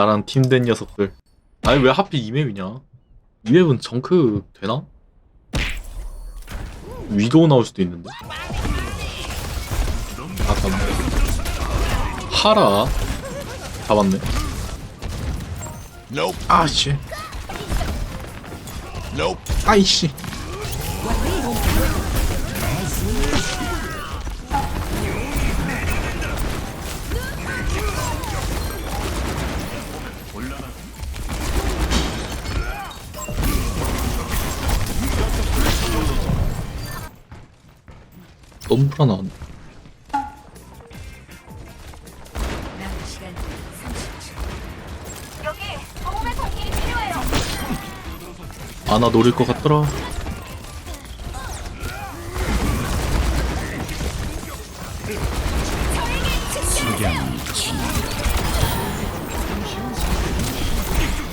나랑 팀된 녀석들. 아니 왜 하필 이 맵이냐? 이 맵은 정크 되나? 위도우 나올 수도 있는데. 아 잡네. 하라 잡았네. 아씨. 아이씨. 너무 불안하네. 남은 시간 30초. 여기 도움의 손길이 필요해요. 아나 노릴 것 같더라.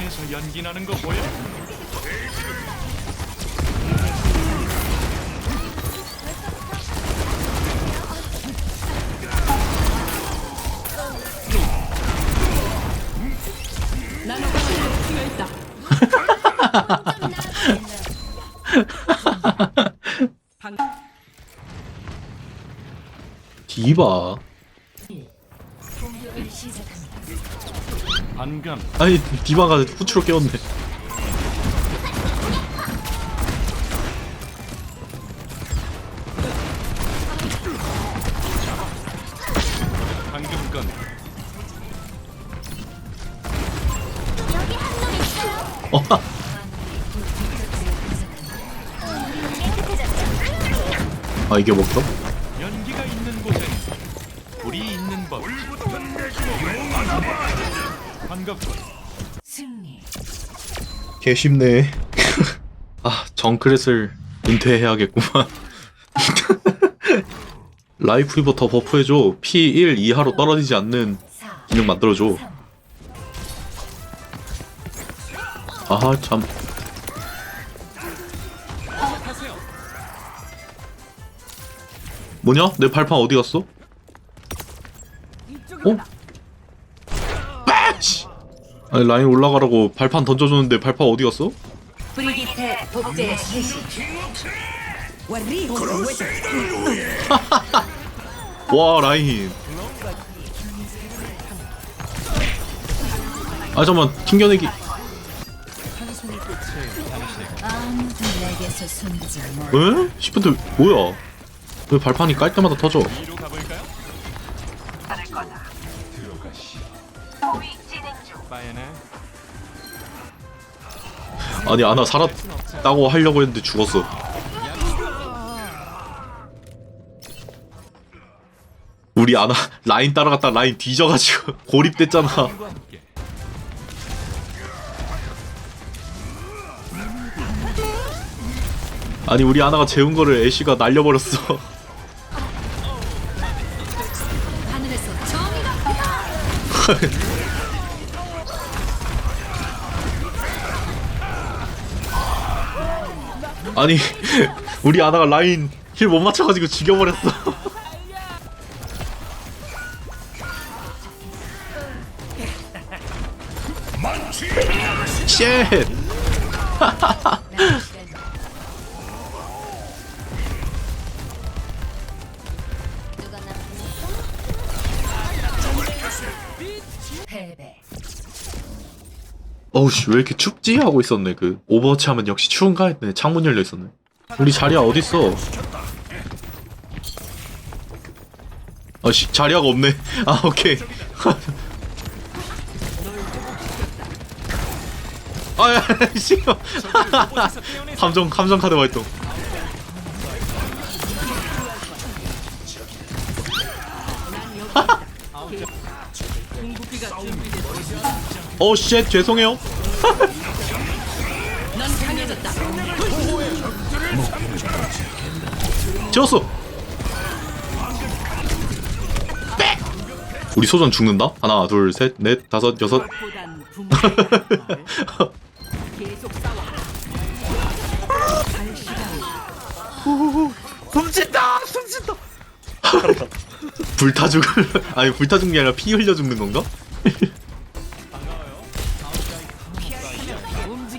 에서 연기 나는 거 보여? 디바. 반감. 아니 디바가 후추로 깨웠네. 방금 건 있어 아 이게 먹죠? 연기가 있는 곳엔 불이 있는 법. 반갑군. 승리. 개 쉽네. 아 정크렛을 은퇴해야겠구만. 라이프 리버 더 버프해줘. P1 이하로 떨어지지 않는 4, 기능 만들어줘. 3, 아하 참. 뭐냐? 내 발판 어디 갔어? 어? 빠씨! 아니 라인 올라가라고 발판 던져줬는데 발판 어디 갔어? 브리기테 복제 개시. 와 라인 아 잠깐만 튕겨내기. 에? 10분대 뭐야 왜 발판이 깔 때마다 터져. 아니 아나 살았다고 하려고 했는데 죽었어 우리 아나 라인 따라갔다 라인 뒤져가지고 고립됐잖아. 아니 우리 아나가 재운 거를 애쉬가 날려버렸어 아니 우리 아나가 라인 힐 못 맞춰가지고 죽여버렸어. 쉣 어우씨 왜 이렇게 춥지? 하고 있었네. 그 오버워치 하면 역시 추운가 했네. 창문 열려 있었네. 우리 자리야 어딨어? 아씨 자리야가 없네. 아 오케이. 아야 씨. 함정 함정 카드 활동 어쉣 죄송해요 지웠어 빽! 우리 소전 죽는다? 하나 둘셋넷 다섯 여섯. 숨진다 숨진다 불타 죽을 아니 불타 죽는 게 아니라 피 흘려 죽는 건가?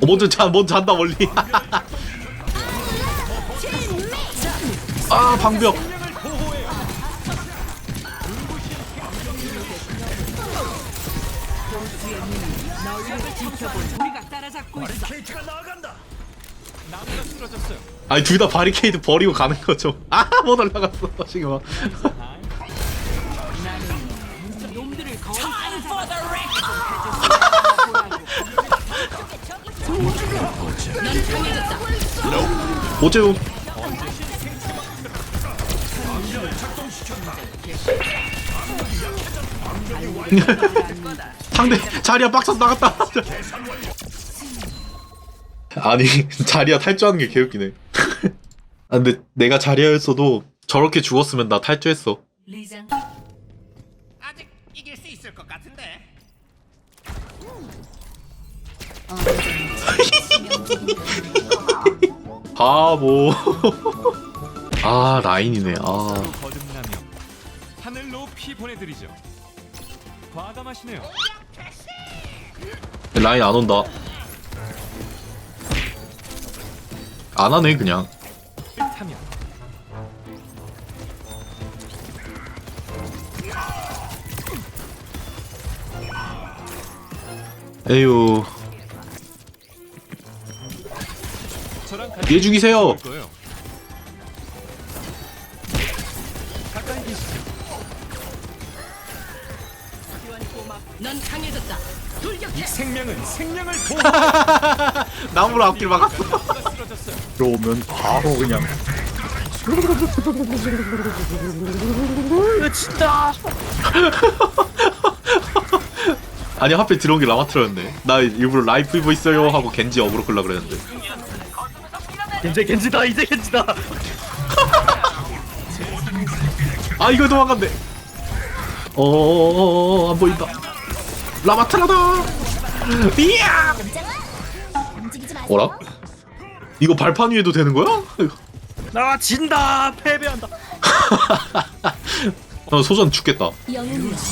먼저 잔, 먼저 잔다 멀리. 아 방벽. 아니 둘 다 바리케이드 버리고 가는 거죠. 아못 올라갔어 지금. 어째요? 상대 자리야 빡쳐서 나갔다. 아니 자리야 탈주하는 게 개웃기네. 아, 근데 내가 자리야였어도 저렇게 죽었으면 나 탈주했어. 리장 아직 이길 수 있을 것 같은데. 바보. 아 라인이네. 아 거듭나며 하늘 높이 보내드리죠. 과감하시네요. 라인 안 온다. 안 하네 그냥. 타며 에휴. 얘 죽이세요. 넌 강해졌다. 돌격해. 생명은 생명을. 나무로 앞길 막았어. 들어오면 바로 그냥. 진짜. 아니 하필 들어온 게 라마트였네. 나 일부러 라이프 입어 있어요 하고 겐지 어그로 끌라 그랬는데. 겐지 겐지다 이제 겐지다. 아 이거 도망간대. 어안 보인다. 라마트라다. 이야. 어라? 이거 발판 위에도 되는 거야? 나 진다 패배한다. 어, 소전 죽겠다.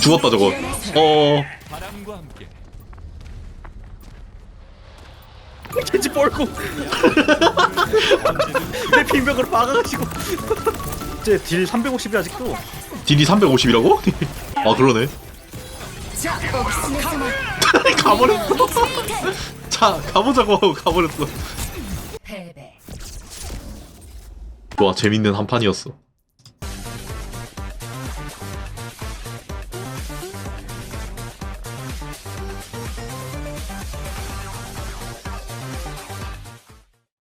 죽었다 저거. 어. 바람과 함께 겐지 뻘고. 내 빙벽으로 막아가지고. 이제 딜 350이 아직도. 딜이 350이라고? 아 그러네. 가버렸어. 자 가보자고 하고 가버렸어. 와 재밌는 한 판이었어.